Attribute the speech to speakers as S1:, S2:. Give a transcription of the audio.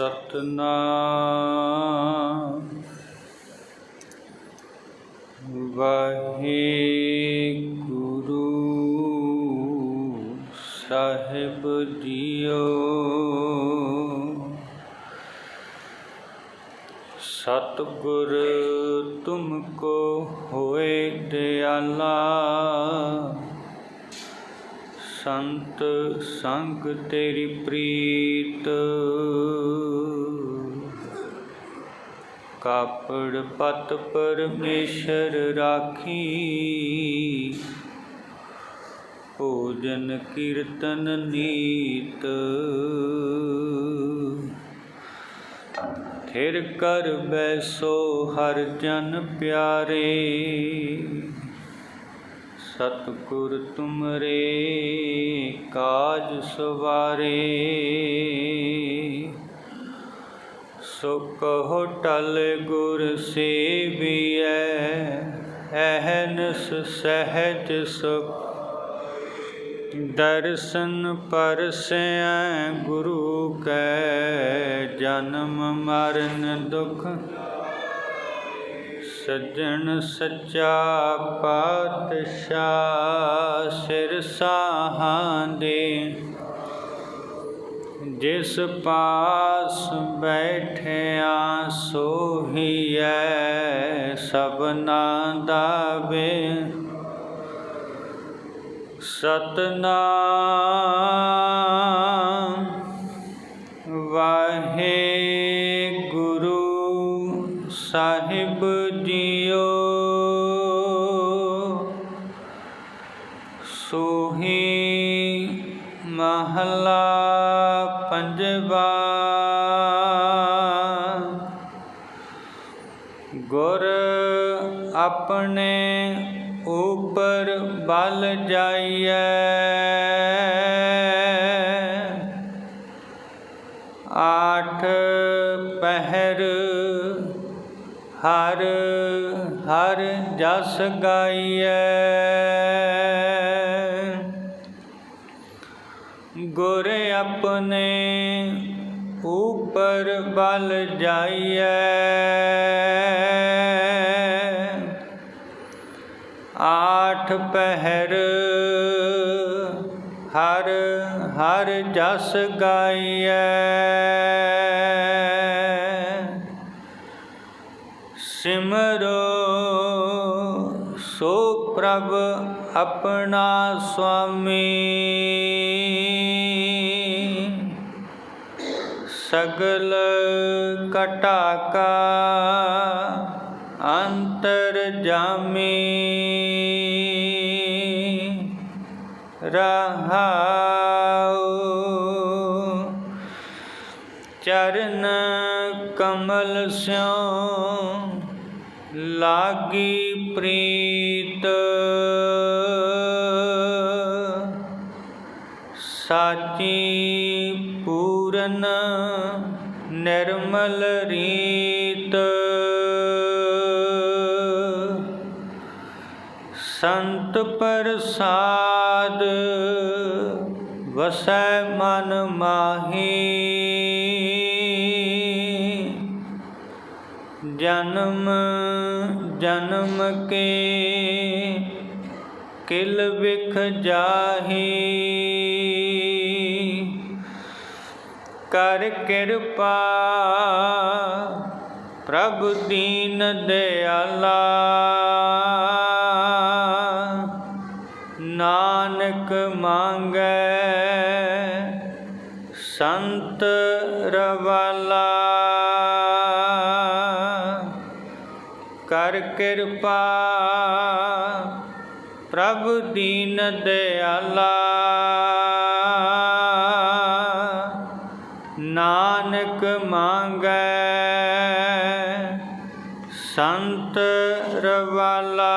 S1: ਸਤਨਾਮ ਵਾਹਿਗੁਰੂ ਸਾਹਿਬ ਜੀਓ ਸਤਿਗੁਰ ਤੁਮਕੋ ਹੋਏ ਦਿਆਲਾ। ਸੰਤ ਸੰਗ ਤੇਰੀ ਪ੍ਰੀਤ। ਕਾਪੜ ਪਤ ਪਰਮੇਸ਼ਰ ਰਾਖੀ। ਭੋਜਨ ਕੀਰਤਨ ਨੀਤ। ਥਿਰ ਕਰ ਬੈਸੋ ਹਰ ਜਨ ਪਿਆਰੇ। ਸਤਿਗੁਰ ਤੁਮਰੇ ਕਾਜ ਸਵਾਰੇ। ਸੁਖ ਹੋਟਲ ਗੁਰ ਸੇਵੀਐ ਅਹਨਸ ਸਹਿਜ ਸੁਖ। ਦਰਸ਼ਨ ਪਰਸੈ ਗੁਰੂ ਕੈ, ਜਨਮ ਮਰਨ ਦੁਖ। ਸੱਜਣ ਸੱਚਾ ਪਾਤਸ਼ਾਹ ਸਿਰ ਸਾਹਾਂ ਦੇ ਜਿਸ ਪਾਸ ਬੈਠਿਆ ਸੋਹੀਐ ਸਭਨਾ ਦਾ ਵੇ ਸਤਨਾਮ ਵਾਹਿਗੁਰੂ ਸਾਹਿਬ ਜੀਓ। ਸੋਹੀ ਮਹਲਾ ਆਪਣੇ ਉਪਰ ਬਲ ਜਾਈਐ। ਆਠ ਪਹਿਰ ਹਰ ਹਰ ਜਸ ਗਾਈਐ। ਗੁਰ ਆਪਣੇ ਉਪਰ ਬਲ ਜਾਈਐ। ਆਠ ਪਹਿਰ, ਹਰ ਹਰ ਜਸ ਗਾਈਐ। ਸਿਮਰੋ, ਸੋ ਪ੍ਰਭ ਆਪਣਾ ਸੁਆਮੀ। ਸਗਲ ਕਟਾਕਾ ਅੰਤਰ ਜਾਮੀ। ਰਹਾਉ। ਚਰਨ ਕਮਲ ਸਿਉ ਲਾਗੀ ਪ੍ਰੀਤ। ਸਾਚੀ ਪੂਰਨ ਨਿਰਮਲ ਰੀਤ। ਸੰਤ ਪ੍ਰਸਾਦ, ਵਸੈ ਮਨ ਮਾਹੀ। ਜਨਮ ਜਨਮ ਕੇ ਕਿਲ ਵਿਖ ਜਾਹੀ। ਕਰ ਕਿਰਪਾ ਪ੍ਰਭ ਦੀਨ ਦਿਆਲਾ। ਸੰਤ ਰਵਾਲਾ। ਕਰ ਕਿਰਪਾ ਪ੍ਰਭ ਦੀਨ ਦਿਆਲਾ। ਨਾਨਕ ਮੰਗੈ ਸੰਤ ਰਵਾਲਾ।